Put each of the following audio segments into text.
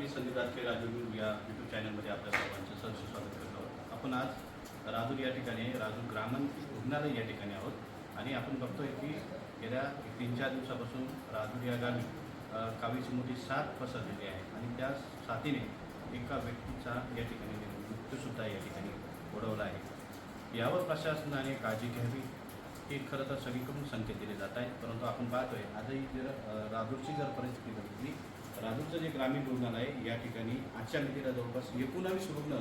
मी संदीप राजके राजूर या यूट्यूब चॅनलमध्ये आपल्या सर्वांचं सहर्ष स्वागत करत आहोत. आपण आज राजूर या ठिकाणी राजूर ग्रामीण रुग्णालय या ठिकाणी आहोत आणि आपण बघतोय की गेल्या तीन चार दिवसापासून राजूर या गावी कावीची मोठी साथ पसरलेली आहे आणि त्या साथीने एका व्यक्तीचा या ठिकाणी मृत्यूसुद्धा या ठिकाणी ओढवला आहे. यावर प्रशासनाने काळजी घ्यावी हे खरं तर सगळीकडून संकेत दिले जात आहेत परंतु आपण पाहतोय आजही जर राजूरची जर परिस्थिती बघितली राजूरचं जे ग्रामीण रुग्णालय आहे या ठिकाणी आजच्या मितीला जवळपास एकोणावीस रुग्ण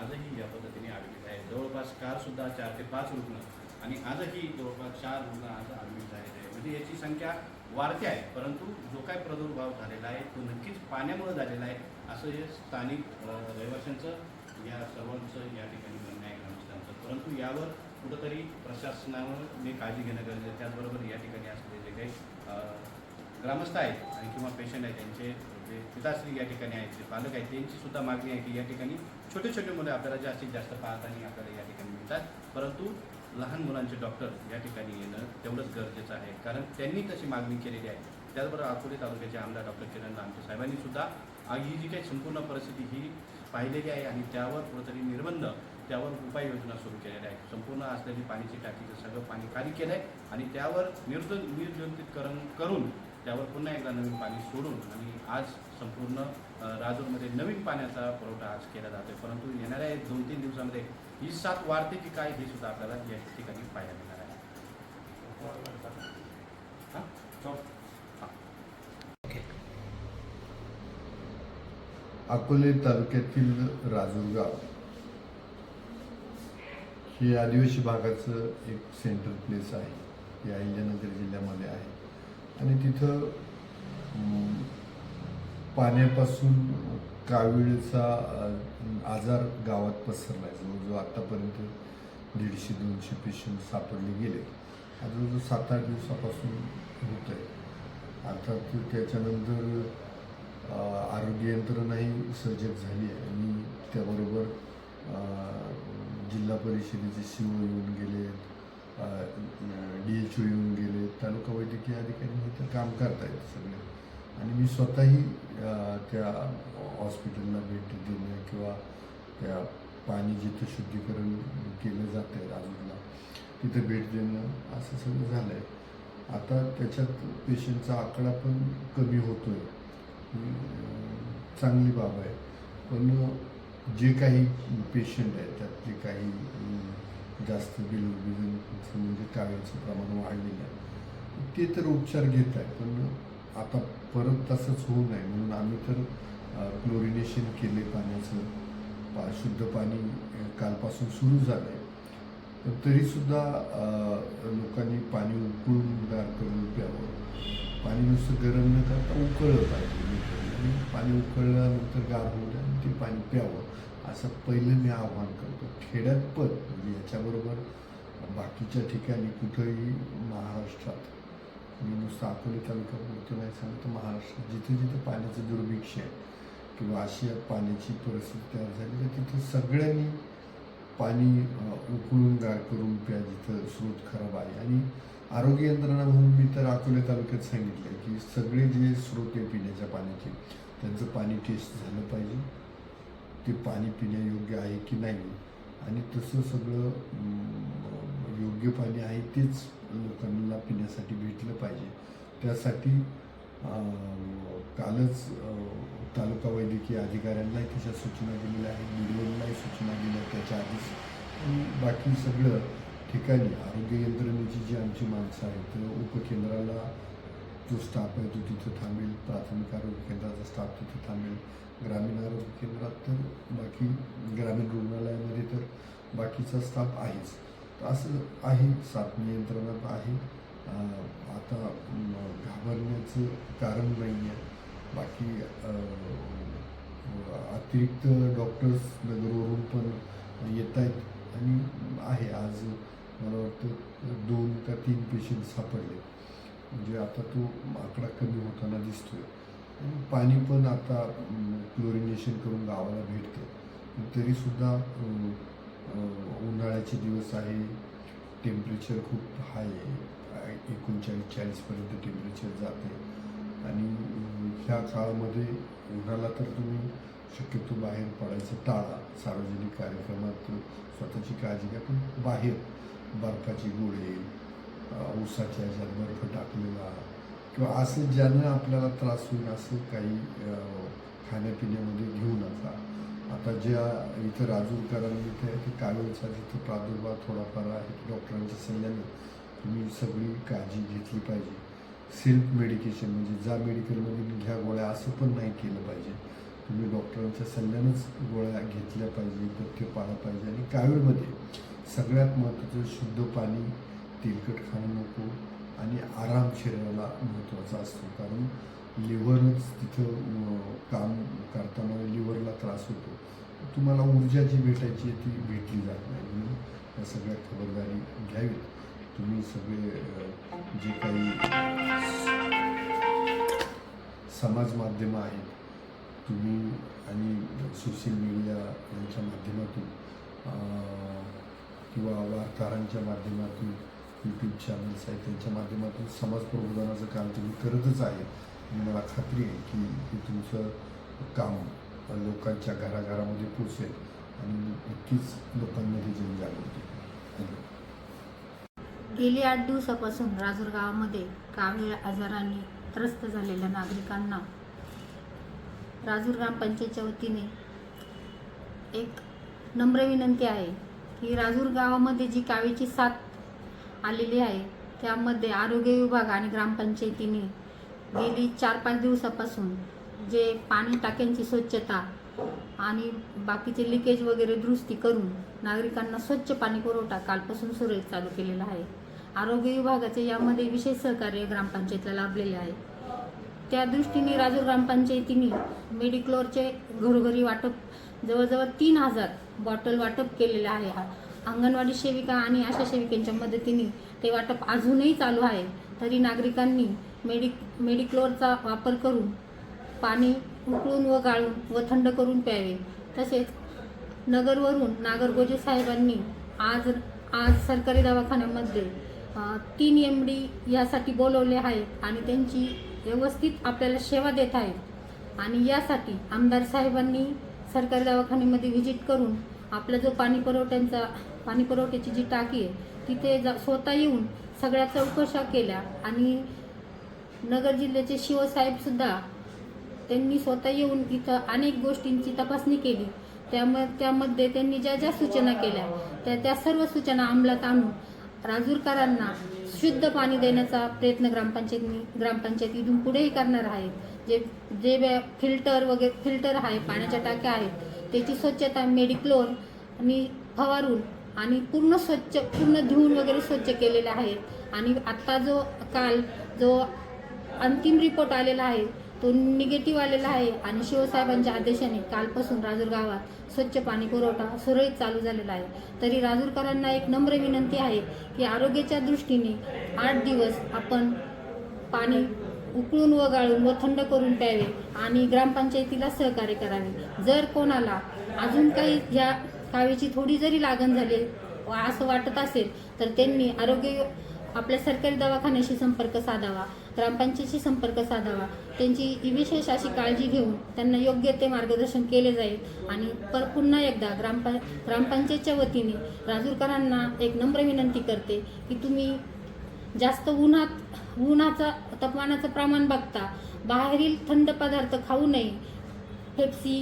आजही या पद्धतीने आढळले आहेत. जवळपास कारसुद्धा चार ते पाच रुग्ण आणि आजही जवळपास चार रुग्ण आज ॲडमिट झालेले आहे म्हणजे याची संख्या वाढते आहे परंतु जो काय प्रादुर्भाव झालेला आहे तो नक्कीच पाण्यामुळे झालेला आहे असं हे स्थानिक रहिवाशांचं या सर्वांचं या ठिकाणी म्हणणं आहे ग्रामस्थांचं. परंतु यावर कुठंतरी प्रशासनावर मी काळजी घेणं गरजेचं आहे. त्याचबरोबर या ठिकाणी असलेले जे काही ग्रामस्थ आहेत आणि किंवा पेशंट आहेत त्यांचे जे पिताश्री या ठिकाणी आहेत जे पालक आहेत त्यांची सुद्धा मागणी आहे की या ठिकाणी छोटे छोटे मुलं आपल्याला जास्तीत जास्त पाहताना आपल्याला या ठिकाणी मिळतात. परंतु लहान मुलांचे डॉक्टर या ठिकाणी येणं तेवढंच गरजेचं आहे. कारण त्यांनी तशी मागणी केलेली आहे. त्याचबरोबर अकोले तालुक्याचे आमदार डॉक्टर किरण रामचे साहेबांनी सुद्धा ही जी काही संपूर्ण परिस्थिती ही पाहिलेली आहे आणि त्यावर कुठंतरी निर्बंध त्यावर उपाययोजना सुरू केलेल्या आहेत. संपूर्ण असलेली पाण्याची टाकीचं सगळं पाणी खाली केलं आहे आणि त्यावर निर्द निर्जंतीकरण करून त्यावर पुन्हा एकदा नवीन पाणी सोडून आणि आज संपूर्ण राजूरमध्ये नवीन पाण्याचा पुरवठा आज केला जातोय. परंतु येणाऱ्या दोन तीन दिवसामध्ये ही सात वाढते की काय हे सुद्धा आपल्याला या ठिकाणी पाहायला मिळणार आहे. अकोले तालुक्यातील राजूरगाव हे आदिवासी भागाचं एक सेंट्रल प्लेस आहे. या अहिल्यानगर जिल्ह्यामध्ये आहे. आणि तिथं पाण्यापासून कावीळचा आजार गावात पसरला आहे जवळजवळ आत्तापर्यंत दीडशे दोनशे पेशंट सापडले गेले. हा जवळजवळ सात आठ दिवसापासून होत आहे अर्थात त्याच्यानंतर आरोग्य यंत्रणाही सजग झाली आहे. आणि त्याबरोबर जिल्हा परिषदेचे शिव येऊन गेले डी एच ओ येऊन गेले तालुका वैद्यकीय अधिकारी हे तर काम करतायत सगळे. आणि मी स्वतःही त्या हॉस्पिटलला भेट देणं किंवा त्या पाणी जिथं शुद्धीकरण केलं जातं आहे राजूला तिथं भेट देणं असं सगळं झालं आहे आता त्याच्यात पेशंटचा आकडा पण कमी होतो आहे चांगली बाब आहे. पण जे काही पेशंट आहेत त्यातले काही जास्त बिलबिजनचं म्हणजे कावीळचं प्रमाण वाढलेलं आहे. ते तर उपचार घेत आहे पण आता परत तसंच होऊ नये. म्हणून आम्ही तर क्लोरिनेशन केले पाण्याचं. पा शुद्ध पाणी कालपासून सुरू झालं आहे पण तरीसुद्धा लोकांनी पाणी उकळून गार करून प्यावं. पाणी नुसतं गरम न करता उकळलं पाहिजे. आणि पाणी उकळल्यानंतर गार होऊ द्या आणि ते पाणी प्यावं. असं पहिलं मी आव्हान करतो. खेड्यात पण म्हणजे याच्याबरोबर बाकीच्या ठिकाणी कुठंही महाराष्ट्रात मी नुसतं अकोले तालुका बोलतो नाही सांगतो महाराष्ट्रात जिथे जिथे पाण्याचं दुर्भिक्ष आहे किंवा अशी पाण्याची परिस्थिती तयार झाली तर तिथे सगळ्यांनी पाणी उकळून गार करून प्या जिथं स्रोत खराब आहे. आणि आरोग्य यंत्रणा म्हणून मी तर अकोले तालुक्यात सांगितलं की सगळे जे स्रोत आहे पिण्याच्या पाण्याचे त्यांचं पाणी टेस्ट झालं पाहिजे. ते पाणी पिण्यायोग्य आहे की नाही? आणि तसं सगळं योग्य पाणी आहे तेच लोकांना पिण्यासाठी भेटलं पाहिजे. त्यासाठी कालच तालुका वैद्यकीय अधिकाऱ्यांनाही तशा सूचना दिलेल्या आहेत बीडीओलाही सूचना दिल्या त्याच्या आधीच. आणि बाकी सगळं ठिकाणी आरोग्य यंत्रणेची जी आमची माणसं आहेत उपकेंद्राला जो स्टाफ आहे तो तिथं थांबेल. प्राथमिक आरोग्य केंद्राचा स्टाफ तिथं थांबेल. ग्रामीण आरोग्य केंद्रात तर बाकी ग्रामीण रुग्णालयामध्ये तर बाकीचा स्टाफ आहेच. तर असं आहे साथ नियंत्रणात आहे. आता घाबरण्याचं कारण नाही आहे. बाकी अतिरिक्त डॉक्टर्स नगरवरून पण येत आहेत आणि आहे. आज मला वाटतं दोन का तीन पेशंट सापडले. म्हणजे आता तो आकडा कमी होताना दिसतोय. आणि पाणी पण आता क्लोरिनेशन करून गावाला भेटते. पण तरीसुद्धा उन्हाळ्याचे दिवस आहे. टेम्परेचर खूप हाय आहे. एकोणचाळीस चाळीसपर्यंत टेम्परेचर जाते आणि ह्या काळामध्ये उन्हाला तर तुम्ही शक्यतो बाहेर पडायचं टाळा. सार्वजनिक कार्यक्रमात स्वतःची काळजी घ्या. पण बाहेर बर्फाची गोळे ऊसाच्या ह्याच्यात बर्फ टाकलेला. किंवा असं ज्यानं आपल्याला त्रास होईल असं काही खाण्यापिण्यामध्ये घेऊ नका. आता ज्या इथं राजूरकरांनी इथे आहे ते कावीळचा तिथं प्रादुर्भाव थोडाफार आहे डॉक्टरांच्या सल्ल्याने तुम्ही सगळी काळजी घेतली पाहिजे. सेल्फ मेडिकेशन म्हणजे जा मेडिकलमध्ये घ्या गोळ्या असं पण नाही केलं पाहिजे. तुम्ही डॉक्टरांच्या सल्ल्यानंच गोळ्या घेतल्या पाहिजे पथ्य पाळलं पाहिजे. आणि कावीळमध्ये सगळ्यात महत्त्वाचं शुद्ध पाणी तेलकट खाणं नको आणि आराम शरीराला महत्त्वाचा असतो. कारण लिव्हरच तिथं काम करताना लिव्हरला त्रास होतो. तुम्हाला ऊर्जा जी भेटायची आहे ती भेटली जात नाही. म्हणून या सगळ्या खबरदारी घ्यावी तुम्ही सगळे जे काही समाज माध्यमं आहेत तुम्ही आणि सोशल मीडिया यांच्या माध्यमातून किंवा वार्ताहरांच्या माध्यमातून यूट्यूब चॅनल्स आहेत त्यांच्या माध्यमातून समाज प्रबोधनाचं काम तुम्ही करतच आहे आणि मला खात्री आहे की हे तुमचं काम लोकांच्या घराघरामध्ये पोचेल आणि नक्कीच लोकांमध्ये जनजागृती होईल. गेली आठ दिवसापासून राजूर गावामध्ये कावीळ आजाराने त्रस्त झालेल्या नागरिकांना राजूर ग्रामपंचायतच्या वतीने एक नम्र विनंती आहे की राजूर गावामध्ये जी कावीची साथ आलेली आहे. त्यामध्ये आरोग्य विभाग आणि ग्रामपंचायतीने गेली चार पाच दिवसापासून जे पाणी टाक्यांची स्वच्छता आणि बाकीचे लिकेज वगैरे दुरुस्ती करून नागरिकांना स्वच्छ पाणी पुरवठा कालपासून सुरळीत चालू केलेला आहे. आरोग्य विभागाचे यामध्ये विशेष सहकार्य ग्रामपंचायतीला लाभलेले आहे. त्या दृष्टीने राजूर ग्रामपंचायतीने मेडिक्लोरचे घरोघरी वाटप जवळजवळ तीन हजार बॉटल वाटप केलेले आहे. अंगणवाडी सेविका आणि आशा सेविकांच्या मदतीने ते वाटप अजूनही चालू आहे. तरी नागरिकांनी मेडिक मेडिक्लोरचा वापर करून पाणी उकळून व गाळून व थंड करून प्यावे. तसेच नगरवरून नागरगोजे साहेबांनी आज आज सरकारी दवाखान्यामध्ये तीन एम डी यासाठी बोलवले आहेत आणि त्यांची व्यवस्थित आपल्याला सेवा देत आहेत. आणि यासाठी आमदार साहेबांनी सरकारी दवाखान्यामध्ये व्हिजिट करून आपला जो पाणी पुरवठ्यांचा पाणी पुरवठ्याची जी टाकी आहे तिथे जा स्वतः येऊन सगळ्या चौकशा केल्या आणि नगर जिल्ह्याचे शिवसाहेबसुद्धा त्यांनी स्वतः येऊन इथं अनेक गोष्टींची तपासणी केली. त्याम त्यामध्ये त्यांनी ज्या ज्या सूचना केल्या त्या त्या सर्व सूचना अंमलात आणून राजूरकरांना शुद्ध पाणी देण्याचा प्रयत्न ग्रामपंचायतीने ग्रामपंचायतीतून पुढेही करणार आहेत. जे जे फिल्टर वगैरे फिल्टर आहे पाण्याच्या टाक्या आहेत त्याची स्वच्छता मेडिक्लोन आणि फवारून आणि पूर्ण स्वच्छ पूर्ण धुवून वगैरे स्वच्छ केलेले आहेत. आणि आत्ता जो काल जो अंतिम रिपोर्ट आलेला आहे तो निगेटिव्ह आलेला आहे. आणि शिवसाहेबांच्या आदेशाने कालपासून राजूर गावात स्वच्छ पाणी पुरवठा सुरळीत चालू झालेला आहे. तरी राजूरकरांना एक नम्र विनंती आहे की आरोग्याच्या दृष्टीने आठ दिवस आपण पाणी उकळून व गाळून व थंड करून प्यावे आणि ग्रामपंचायतीला सहकार्य करावे. जर कोणाला अजून काही ह्या कावीची थोडी जरी लागण झाली असं वाटत असेल तर त्यांनी आरोग्य आपल्या सरकारी दवाखान्याशी संपर्क साधावा ग्रामपंचायतीशी संपर्क साधावा. त्यांची विशेष अशी काळजी घेऊन त्यांना योग्य ते मार्गदर्शन केले जाईल. आणि पर पुन्हा एकदा ग्रामपं ग्रामपंचायतच्या वतीने राजूरकरांना एक नम्र विनंती करते की तुम्ही जास्त उन्हात उन्हाचा तापमानाचं प्रमाण बघता. बाहेरील थंड पदार्थ खाऊ नये. पेप्सी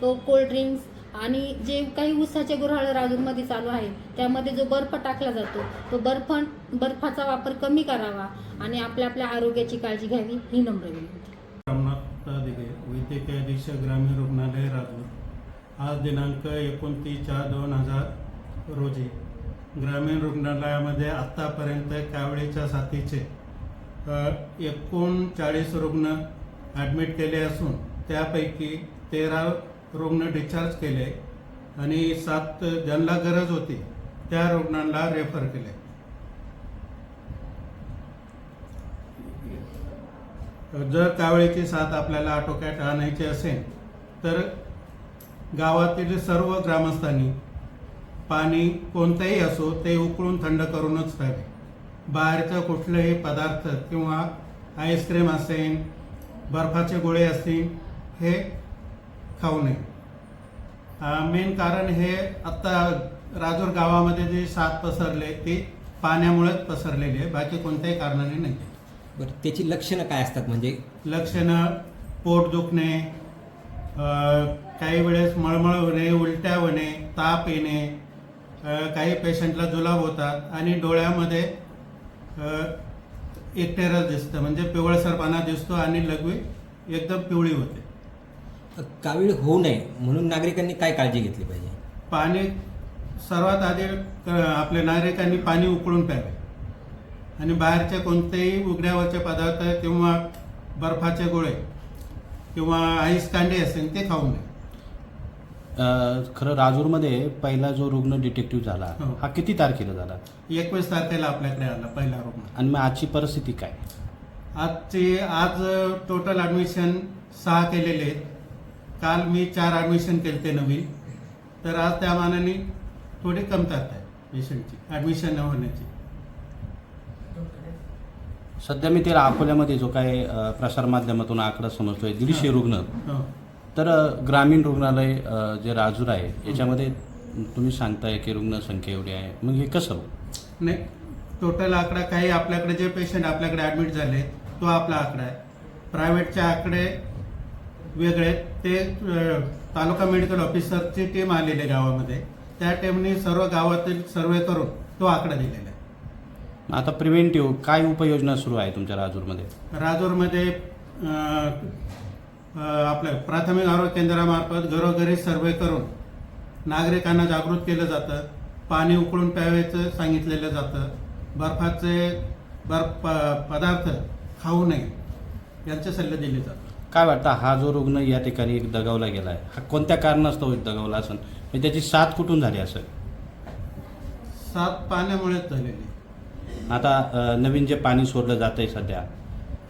कोल्ड ड्रिंक्स आणि जे काही उसाचे गुऱ्हाळ राजूरमध्ये चालू आहे त्यामध्ये जो बर्फ टाकला जातो तो बर्फ बर्फाचा वापर कमी करावा आणि आपल्या आपल्या आरोग्याची काळजी घ्यावी ही नम्र विनंती. रमनाथ दिघे वैद्यकीय अधीक्षक ग्रामीण रुग्णालय राजूर. आज दिनांक एकोणतीस चार दोन हजार रोजी ग्रामीण रुग्णालयामध्ये आत्तापर्यंत कावळीच्या साथीचे एकोणचाळीस रुग्ण ॲडमिट केले असून त्यापैकी तेरा रुग्ण डिस्चार्ज केले आणि सात ज्यांना गरज होती त्या रुग्णांना रेफर केले. जर कावळीची साथ आपल्याला आटोक्यात आणायची असेल तर गावातील सर्व ग्रामस्थांनी पाणी कोणतंही असो ते उकळून थंड करूनच प्यावे. बाहेरचं कुठलंही पदार्थ किंवा आईस्क्रीम असेल बर्फाचे गोळे असतील हे खाऊ नये मेन कारण हे आत्ता राजूर गावामध्ये जे साथ पसरले ते पाण्यामुळेच पसरलेले आहे. बाकी कोणत्याही कारणाने नाही. बरं त्याची लक्षणं काय असतात म्हणजे? लक्षणं पोट दुखणे काही वेळेस मळमळ होणे उलट्या होणे ताप येणे काही पेशंटला जुलाब होतात आणि डोळ्यामध्ये एकटेरस दिसतं. म्हणजे पिवळसरपणा दिसतो आणि लघवी एकदम पिवळी होते. कावीळ होऊ नये म्हणून नागरिकांनी काय काळजी घेतली पाहिजे? पाणी सर्वात आधी अ, आपल्या नागरिकांनी पाणी उकळून प्यावे. आणि बाहेरचे कोणतेही उघड्यावरचे पदार्थ किंवा बर्फाचे गोळे किंवा आईस कांडे असेल ते खाऊ नये. अ, खरं राजूरमध्ये पहिला जो रुग्ण डिटेक्टिव्ह झाला हो. हा किती तारखेला झाला? एकवीस तारखेला आपल्याकडे आला पहिला रुग्ण. आणि मग आजची परिस्थिती काय? आजचे आज टोटल ॲडमिशन सहा केलेले आहेत. काल मी चार ॲडमिशन केले ते नवीन. तर आज त्या मानाने थोडी कमतरता आहे पेशंटची ॲडमिशन होण्याची. सध्या मी ते अकोल्यामध्ये जो काय अ, प्रसारमाध्यमातून आकडा समजतोय दीडशे रुग्ण. हो. तर अ, ग्रामीण रुग्णालय अ, जे राजूर आहे याच्यामध्ये तुम्ही सांगताय की रुग्णसंख्या एवढी आहे. मग हे कसं हो? नाही टोटल आकडा काही आपल्याकडे जे पेशंट आपल्याकडे ॲडमिट झाले तो आपला आकडा आहे. प्रायव्हेटचे आकडे वेगळे. ते तालुका मेडिकल ऑफिसरची टीम आलेली आहे गावामध्ये. त्या टीमने सर्व गावातील सर्वे करून तो आकडा दिलेला आहे. आता प्रिव्हेंटिव्ह काय उपाययोजना सुरू आहे तुमच्या राजूरमध्ये? राजूरमध्ये आपल्या प्राथमिक आरोग्य केंद्रामार्फत घरोघरी सर्वे करून नागरिकांना जागृत केलं जातं. पाणी उकळून प्यावायचं सांगितलेलं जातं. बर्फाचे बर्फ पदार्थ खाऊ नये. यांचे सल्ले दिले जातात. काय वाटतं? हा जो रुग्ण या ठिकाणी एक दगावला गेला आहे हा कोणत्या कारणास्तव दगावला असेल म्हणजे त्याची साथ कुठून झाली असेल सात पाण्यामुळेच झालेली. आता अ, नवीन जे पाणी सोडलं जात आहे सध्या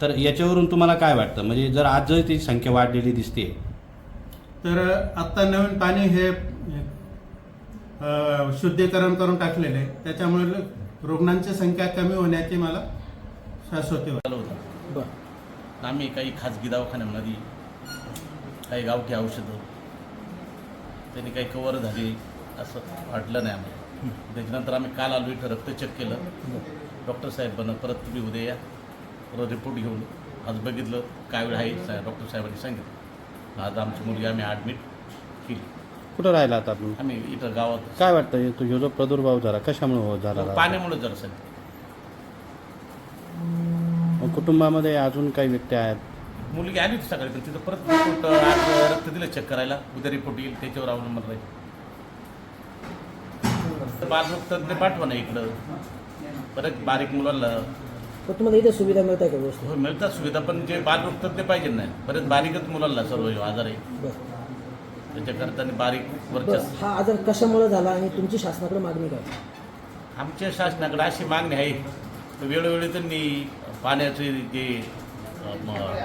तर याच्यावरून तुम्हाला काय वाटतं? म्हणजे जर आज जर ती संख्या वाढलेली दिसते तर आत्ता नवीन पाणी हे अ, शुद्धीकरण करून टाकलेले आहे. त्याच्यामुळे रुग्णांची संख्या कमी होण्याची मला शाश्वती वाटते. झालं होतं आम्ही काही खाजगी दवाखान्यामध्ये काही गावठी औषधं त्यांनी काही कवर झाली असं वाटलं नाही आम्हाला. त्याच्यानंतर आम्ही काल आलो इथं रक्त चेक केलं. डॉक्टर साहेबांना परत तुम्ही उद्या या. परत रिपोर्ट घेऊन आज बघितलं काय वेळ आहे? सा- डॉक्टर साहेबांनी सांगितलं. आज आमची मुलगी आम्ही ॲडमिट केली. कुठं राहिला आता आम्ही इथं गावात. काय वाटतं? तो ह्यो जो प्रादुर्भाव झाला कशामुळे झाला? पाण्यामुळे जरा सर मग कुटुंबामध्ये अजून काही व्यक्ती आहेत? मुलगी आली होती सकाळी पण तिथं परत रिपोर्ट आज रक्त दिलं चेक करायला. उद्या रिपोर्ट येईल त्याच्यावर अवलंबून राहील. बालरोग तज्ञ पाठवा ना इकडं. परत बारीक मुलांना. पण तुम्हाला इथे सुविधा मिळत आहे का व्यवस्थित? हो मिळतात सुविधा पण जे बालरोग तज्ञ पाहिजे नाही. परत बारीकच मुलांना सर्व ह्यो आजार आहे. बरं. त्याच्याकरता आणि बारीक बरं वरच्या. हा आजार कशामुळे झाला आणि तुमची शासनाकडे मागणी काय? आमच्या शासनाकडे अशी मागणी आहे. तर वेळोवेळी त्यांनी पाण्याचे जे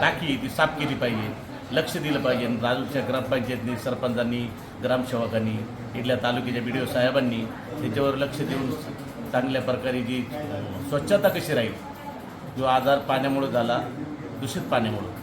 टाकी ती साफ केली पाहिजे लक्ष दिलं पाहिजे. आणि राजूच्या ग्रामपंचायतनी सरपंचांनी ग्रामसेवकांनी इथल्या तालुक्याच्या बी डी ओ साहेबांनी त्याच्यावर लक्ष देऊन चांगल्या प्रकारे जी स्वच्छता कशी राहील जो आजार पाण्यामुळे झाला दूषित पाण्यामुळं.